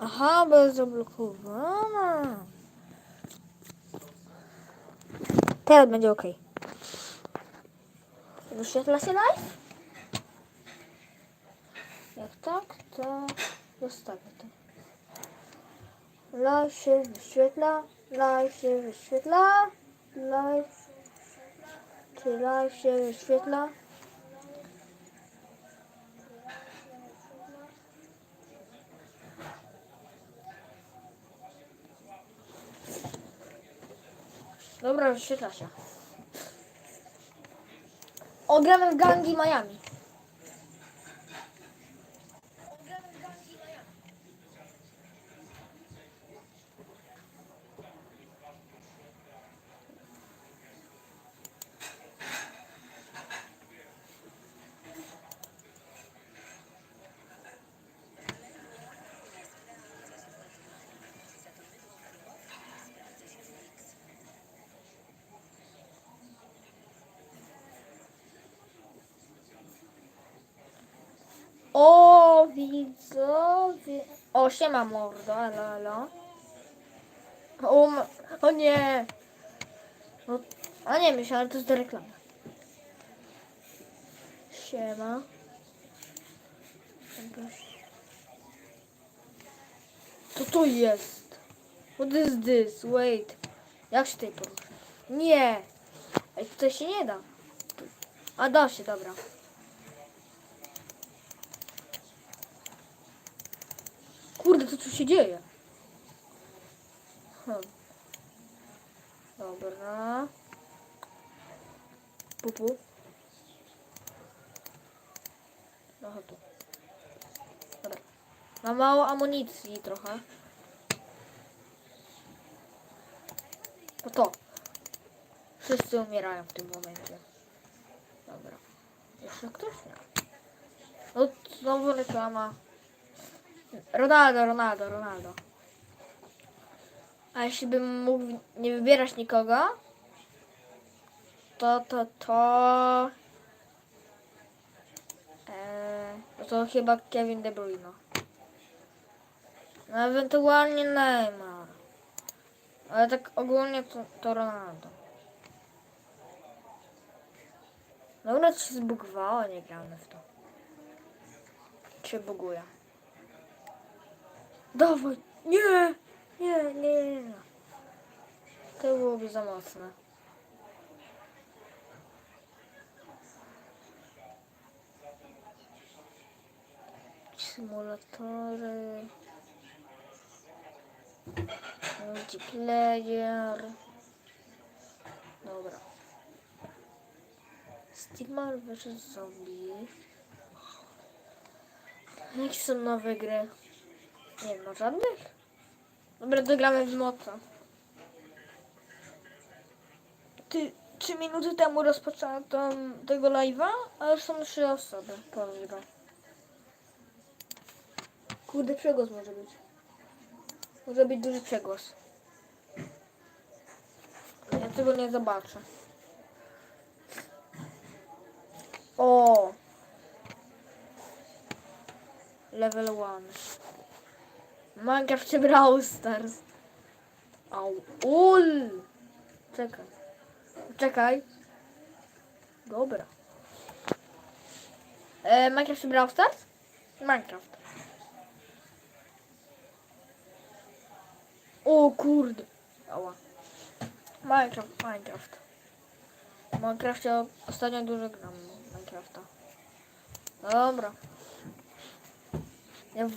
Aha, bo jest zablokowana. Teraz będzie ok. Wyświetla się live? Jak tak, to zostawię to. Live się wyświetla, live się wyświetla, live, czy live się wyświetla? Dobra, wyświetla się. Ogramy w gangi Miami. O, widzowie. O, siema mordo, elo, elo. O, o nie. No, a nie myślę, ale to jest do reklamy. Siema. Co to jest? What is this? Wait. Jak się tutaj porusza? Nie. Ej, tutaj się nie da. A da się, dobra. Kurde, co tu się dzieje? Hm. Dobra. Pupu. Trochę tu. Dobra. Mam mało amunicji trochę. No to. Wszyscy umierają w tym momencie. Dobra. Jeszcze ktoś nie. No znowu reklama. Ronaldo, Ronaldo, Ronaldo. A jeśli bym mógł nie wybierać nikogo, to, to, to... Eee, no to chyba Kevin De Bruyne. No ewentualnie Neymar. Ale tak ogólnie to, to Ronaldo. Dobra, to się zbugowało, nie gramy w to. Czy buguje? Dawaj! Nie! Nie, nie, nie, nie. To byłoby za mocne. Symulatory. Multiplayer. Dobra. Stigma vs Zombie. Jakie są nowe gry? Nie ma żadnych? Dobra, dogramy w moca. Ty, trzy minuty temu rozpoczęłam tego live'a, a już są trzy osoby. Pozdro. Kurde, przegłos może być. Może być duży przegłos. Ja tego nie zobaczę. O! Level 1. Minecraft czy Brawl Stars? Au. Ul! Czekaj. Czekaj. Dobra. E, Minecraft czy Brawl Stars? Minecraft. O kurde. Ała. Minecraft, Minecraft. W ostatnio dużo gram Minecrafta. Dobra. Ja.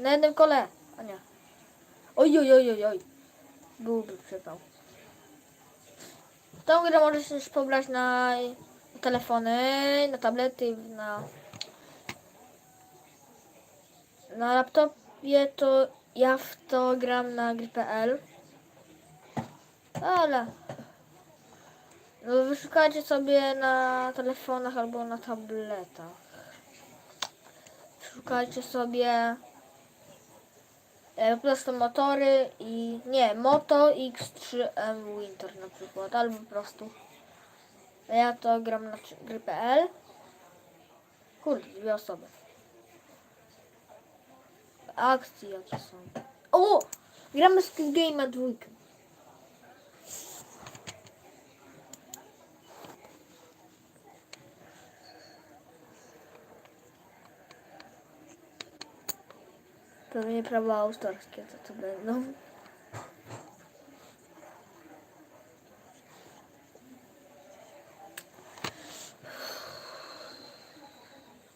Na jednym kole. A nie. Oj, oj, oj, oj, oj. Byłby przypał. Tą grę możesz też pobrać na telefony, na tablety, na na laptopie to ja w to gram na gry.pl ale no wyszukajcie sobie na telefonach albo na tabletach. Szukajcie sobie E, po prostu motory i nie, Moto X3M Winter na przykład, albo po prostu ja to gram na gry.pl Kurde, dwie osoby. Akcje jakie są. O! Gramy z Game dwójkę. Pewnie prawa autorskie to to będą.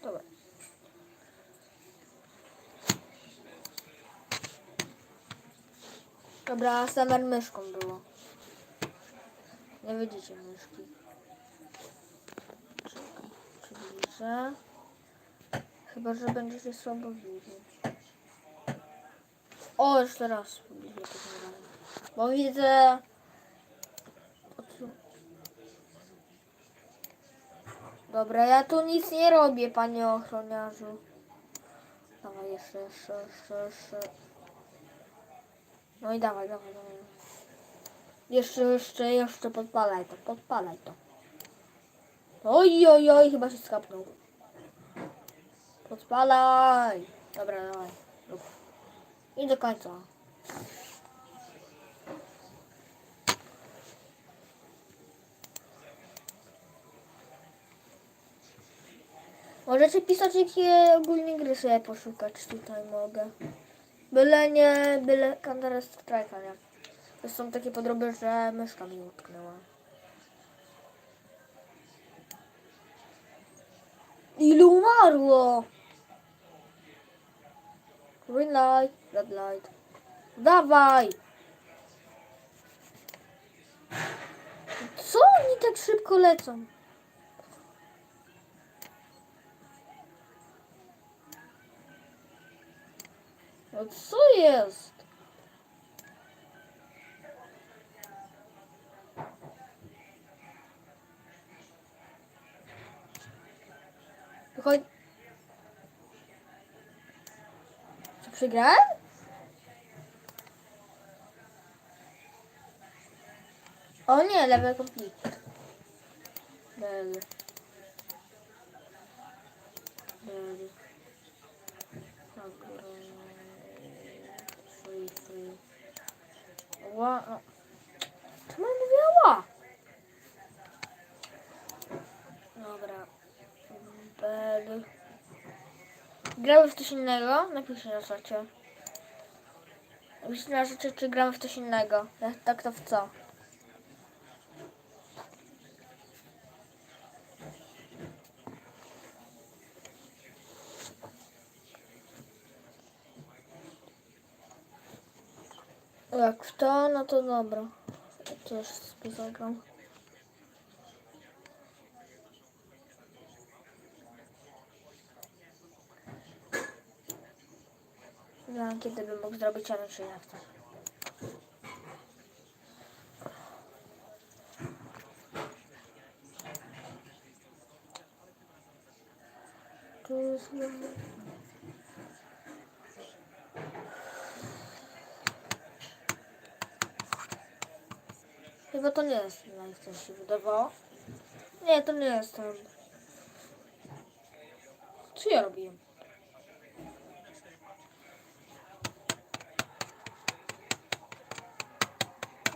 Dobra. Dobra, Summer myszką było. Nie widzicie myszki. Przybliżę. Chyba, że będziecie słabo widzieć. O, jeszcze raz. Bo widzę... Dobra, ja tu nic nie robię, panie ochroniarzu. Dawaj, jeszcze, jeszcze, jeszcze, jeszcze. No i dawaj, dawaj, dawaj. Jeszcze, jeszcze, jeszcze podpalaj to, podpalaj to. Oj, oj, oj, chyba się skapnął. Podpalaj. Dobra, dawaj. I do końca. Możecie pisać, jakie ogólnie gry sobie poszukać tutaj mogę. Byle nie, byle Counter Strike'a, nie? To są takie podroby, że myszka mi utknęła. Ilu umarło? Green light, red light. Dawaj! Co oni tak szybko lecą? No co jest? Chodź. Co przegrałem? O nie, level complete. Del. Del. Free, free. Ła. Czemu mówię ła? Dobra. Bel. Gramy w coś innego? Napiszcie na czacie. Napiszcie na czacie, czy gramy w coś innego. Tak, to w co? Jak w to, no to dobra. Też zagram. Wiem, kiedy bym mógł zrobić, ale czy jak to. Tu jest... Chyba to nie jest live, co się wydawało. Nie, to nie jest ten. Co ja robiłem?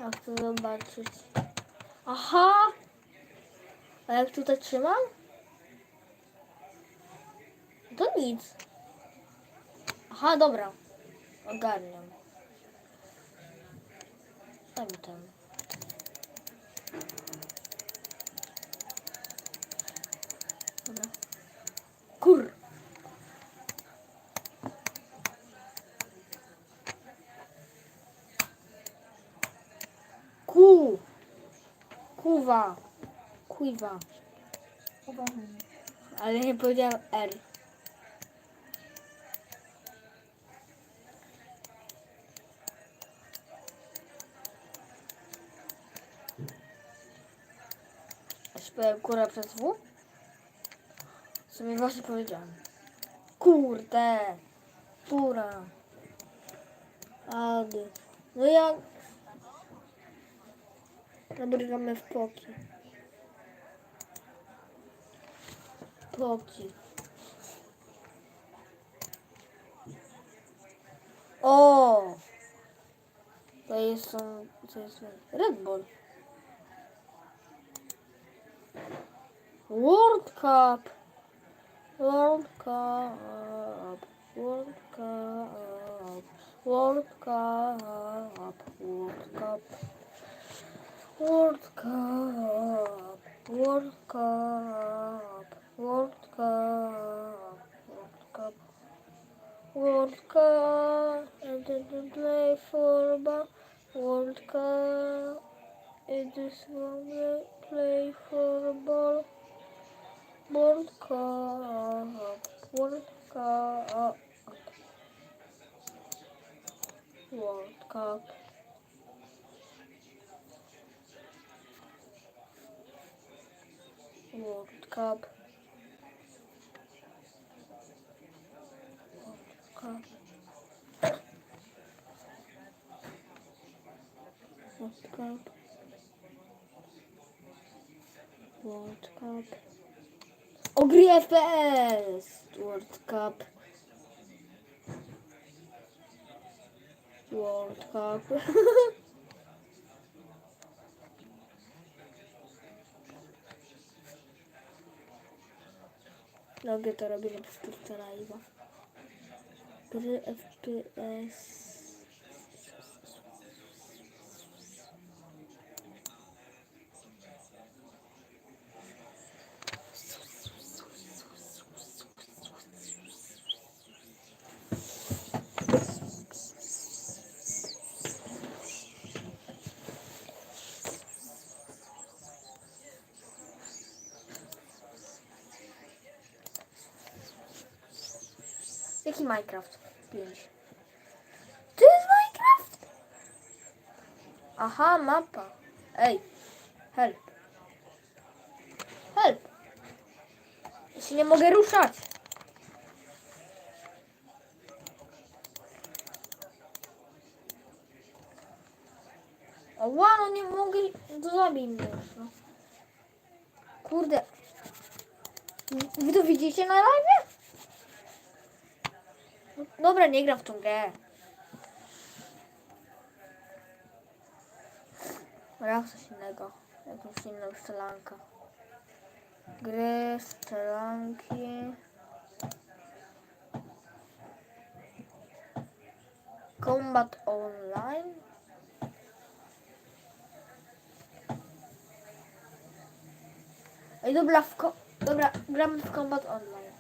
Jak to zobaczyć? Aha! A jak tutaj trzymam? To nic. Aha, dobra. Ogarniam. Mi ten. Dobra. Kur. Ku. Kuwa. Kuwa. Ale nie powiedziałem R. A się powiem kura przez W? Mi właśnie powiedziałem. Kurde. Kura. Ady. No ja... Nabrygamy w poki. Poki. O! To jest, to jest Red Bull. World Cup. World Cup. World Cup. World Cup. World Cup. World Cup. World Cup. World Cup. World Cup. World Cup. I didn't play football. World Cup. I just want World Cup. World Cup. World Cup. World Cup. World Cup. O gry FPS! World Cup. World Cup. Lubię to robię na powtórce live'a. Gry FPS. Jaki Minecraft? 5. To jest Minecraft? Aha, mapa. Ej, help. Help. Ja się nie mogę ruszać. Ła, no nie mogę. No zabij mnie już, no. Kurde. Wy to widzicie na live? Dobra, nie gram w tą grę. Gra w coś innego. Jakąś inną strzelankę. Gry, strzelanki. Combat Online. Ej, dobra, w ko- dobra, gramy w Combat Online.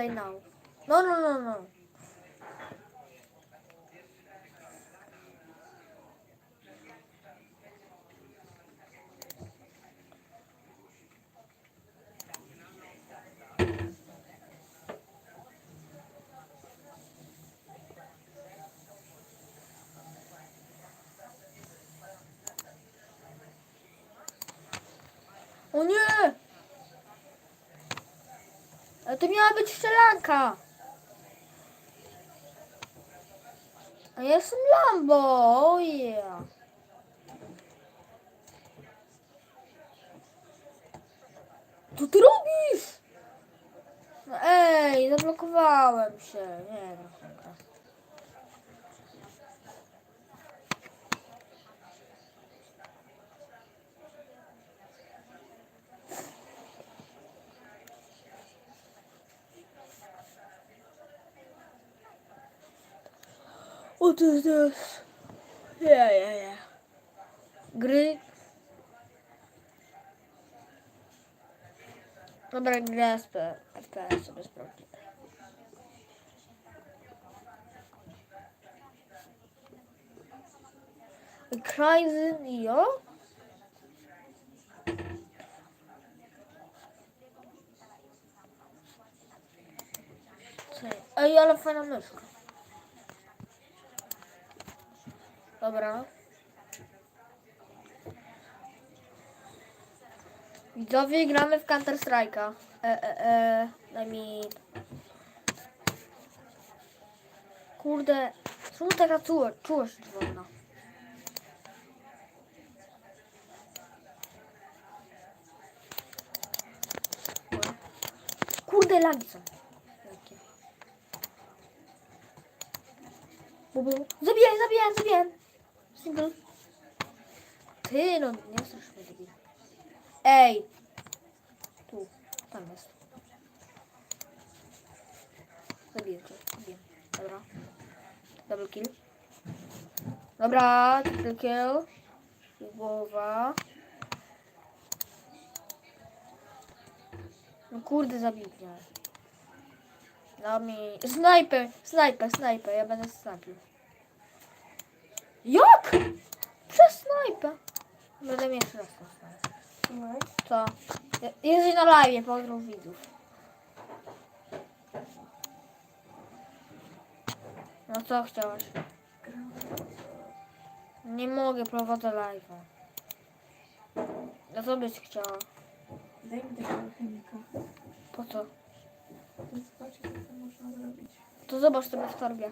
Play now. No, no, no, no. O nie! Ale to miała być strzelanka. A ja jestem Lambo, oh yeah. Co ty robisz? No ej, zablokowałem się. Nie no. 34. Yeah, yeah, yeah. Gry. Dobra, gra z FPS sobie sprawdzimy. Crimson Io? Ej, ale fajna myszka. Dobra. Widzowie, gramy w Counter Strike'a. E, e, e, daj mi... Kurde, czemu taka czułość, czułość wolna? Kurde, lagi są. Zabijaj, zabijaj, zabijaj! Single. Ty, no nie strasz mnie. Ej. Tu, tam jest. Zabiję cię, zabiję. Dobra. Double kill. Dobra, triple kill. Głowa. No kurde, zabił mnie. Mi... Snajper, snajper, snajper, ja będę snajpił. Jak? Przez snajper. Będę mieć jeszcze raz Co? Je- Jesteś na live, pozdrów widzów. No co chciałeś? Nie mogę, prowadzę live'a. Ja co byś chciała? daj mi tego alchemika. Po co? Zobaczcie, co można zrobić. To zobacz sobie w torbie.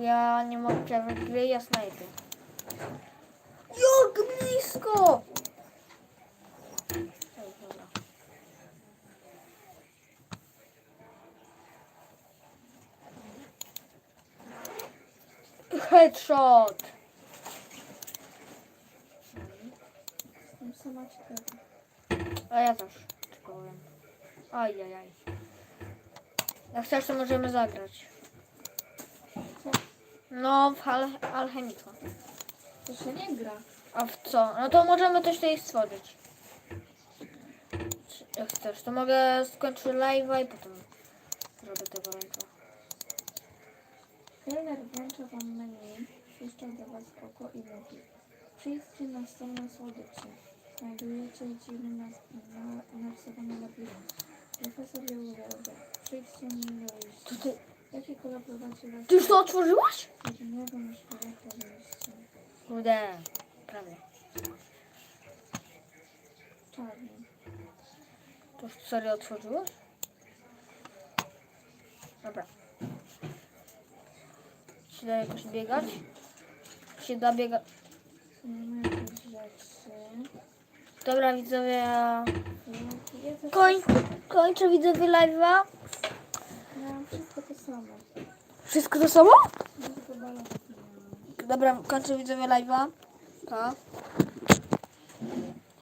Ja nie mogę przerwać gry, ja snajpię. Jak blisko! Headshot! Jestem sama ciekawa. A ja też. Tylko powiem. Ajajaj. Jak chcesz, to możemy zagrać. No, w al alchemika. To się nie gra. A w co? No to możemy też tutaj stworzyć. Jak chcesz, to mogę skończyć live'a i potem zrobię tego live'a. Kelner włącza wam menu, puszcza do was oko i mówi Przyjdźcie na stronę słodyczy. Znajdujecie dziwny nas, na, narysowany labirynt. Profesor je uwielbia. Przyjdźcie nim do liście. ty, Jaki kolor prowadzi was? ty już to otworzyłaś? Zielonego, szkieleta liście. Kurde, prawie. Czarny. To już serio otworzyłaś? Dobra. Czy da jakoś biegać? Czy się da biegać? Tu nie ma jakichś rzeczy. Dobra widzowie, ja Ja, ja też koń, kończę widzowie live'a. Wszystko to samo. Wszystko to samo? Dobra, kończę widzowie live'a. Pa.